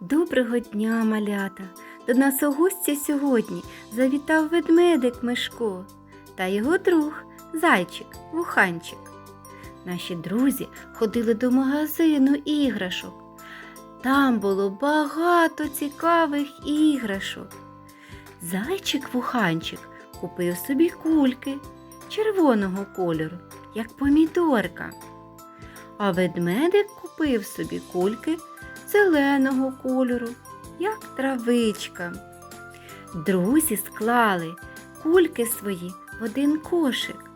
Доброго дня, малята! До нас у гості сьогодні завітав ведмедик Мишко та його друг зайчик Вуханчик. Наші друзі ходили до магазину іграшок. Там було багато цікавих іграшок. Зайчик Вуханчик купив собі кульки червоного кольору, як помідорка. А ведмедик купив собі кульки зеленого кольору, як травичка. Друзі склали кульки свої в один кошик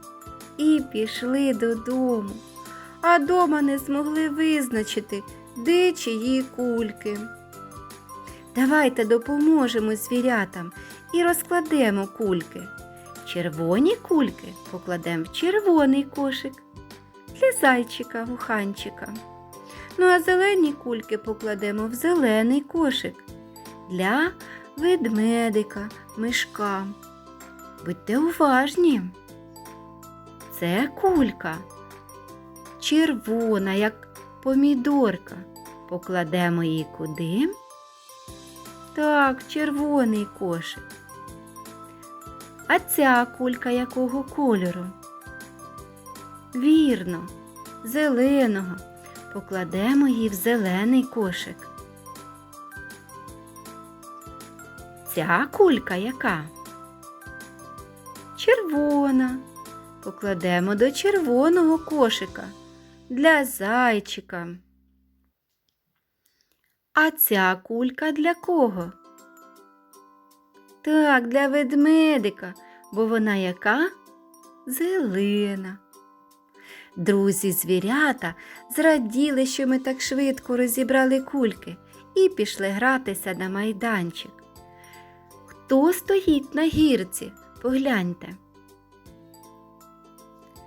і пішли додому, а дома не змогли визначити, де чиї кульки. Давайте допоможемо звірятам і розкладемо кульки. Червоні кульки покладемо в червоний кошик для зайчика вуханчика. Ну а зелені кульки покладемо в зелений кошик для ведмедика, мишка. Будьте уважні. Це кулька червона, як помідорка. Покладемо її куди? Так, червоний кошик. А ця кулька якого кольору? Вірно, зеленого. Покладемо її в зелений кошик. Ця кулька яка? Червона. Покладемо до червоного кошика для зайчика. А ця кулька для кого? Так, для ведмедика, бо вона яка? Зелена. Друзі звірята зраділи, що ми так швидко розібрали кульки і пішли гратися на майданчик. Хто стоїть на гірці? Погляньте.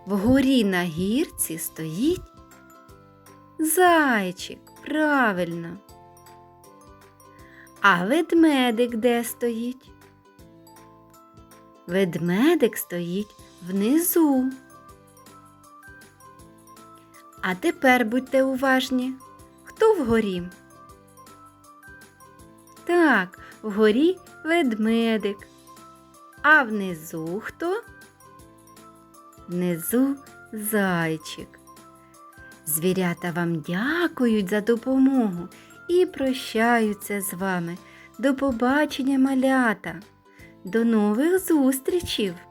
Вгорі на гірці стоїть зайчик, правильно. А ведмедик де стоїть? Ведмедик стоїть внизу. А тепер будьте уважні. Хто вгорі? Так, вгорі ведмедик. А внизу хто? Внизу зайчик. Звірята вам дякують за допомогу і прощаються з вами. До побачення, малята. До нових зустрічів!